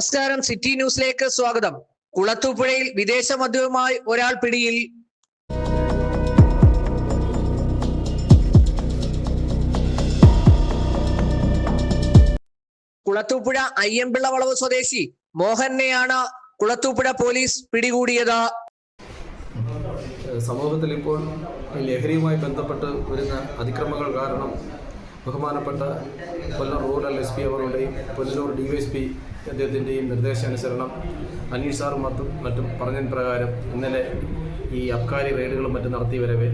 നമസ്കാരം സിറ്റി ന്യൂസിലേക്ക് സ്വാഗതം. കുളത്തൂപ്പുഴയിൽ വിദേശ മദ്യവുമായി ഒരാൾ പിടിയിൽ. കുളത്തൂപ്പുഴ അയ്യമ്പിള്ള വളവ് സ്വദേശി മോഹനെയാണ് കുളത്തൂപ്പുഴ പോലീസ് പിടികൂടിയത്. സമൂഹത്തിൽ ഇപ്പോൾ ലഹരിയുമായി ബന്ധപ്പെട്ട് വരുന്ന അതിക്രമങ്ങൾ കാരണം ബഹുമാനപ്പെട്ട കൊല്ലം റൂറൽ എസ് പി അവരുടെയും പുനലൂർ ഡി എസ് പി അദ്ദേഹത്തിന്റെയും നിർദ്ദേശാനുസരണം അനീഷ് സാറും മറ്റും മറ്റും പറഞ്ഞതിന് പ്രകാരം ഇന്നലെ ഈ അബ്കാരി റെയ്ഡുകളും മറ്റും നടത്തി വരവെ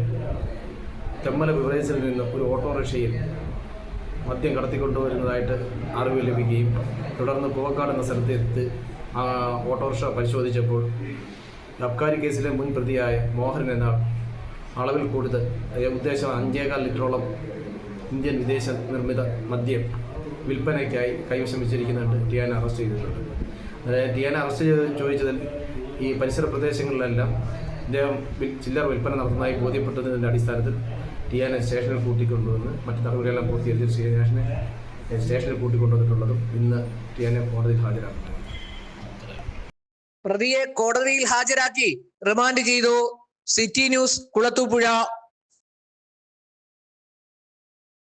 തെമ്മല ബിവറേജിൽ നിന്ന് ഒരു ഓട്ടോറിക്ഷയിൽ മദ്യം കടത്തിക്കൊണ്ടുവരുന്നതായിട്ട് അറിവ് ലഭിക്കുകയും തുടർന്ന് പൂവക്കാട് എന്ന സ്ഥലത്തെത്തി ആ ഓട്ടോറിക്ഷ പരിശോധിച്ചപ്പോൾ അബ്കാരി കേസിലെ മുൻ പ്രതിയായ മോഹൻ എന്ന അളവിൽ കൂടുതൽ ഉദ്ദേശം അഞ്ചേകാൽ ലിറ്ററോളം ഇന്ത്യൻ വിദേശ നിർമ്മിത മദ്യം വിൽപ്പനയ്ക്കായി കൈവശം വെച്ചിരിക്കുന്നുണ്ട് ടിയാനെ അറസ്റ്റ് ചെയ്തിട്ടുണ്ട്. അതായത് ടിയാനെ അറസ്റ്റ് ചെയ്ത് ചോദിച്ചതിൽ ഈ പരിസര പ്രദേശങ്ങളിലെല്ലാം ഇദ്ദേഹം ചില്ലറ വിൽപ്പന നടത്തുന്നതായി ബോധ്യപ്പെട്ടതിന്റെ അടിസ്ഥാനത്തിൽ ടിയാനെ സ്റ്റേഷനിൽ കൂട്ടിക്കൊണ്ടുവന്ന് മറ്റു നടപടികളെല്ലാം പൂർത്തീകരിച്ച് സ്റ്റേഷനെ സ്റ്റേഷനിൽ കൂട്ടിക്കൊണ്ടുവന്നിട്ടുള്ളതും ഇന്ന് ടിയാനെ കോടതിയിൽ ഹാജരാക്കുന്നത് പ്രതിയെ കോടതിയിൽ ഹാജരാക്കി റിമാൻഡ് ചെയ്തു. City news Kulathupuzha.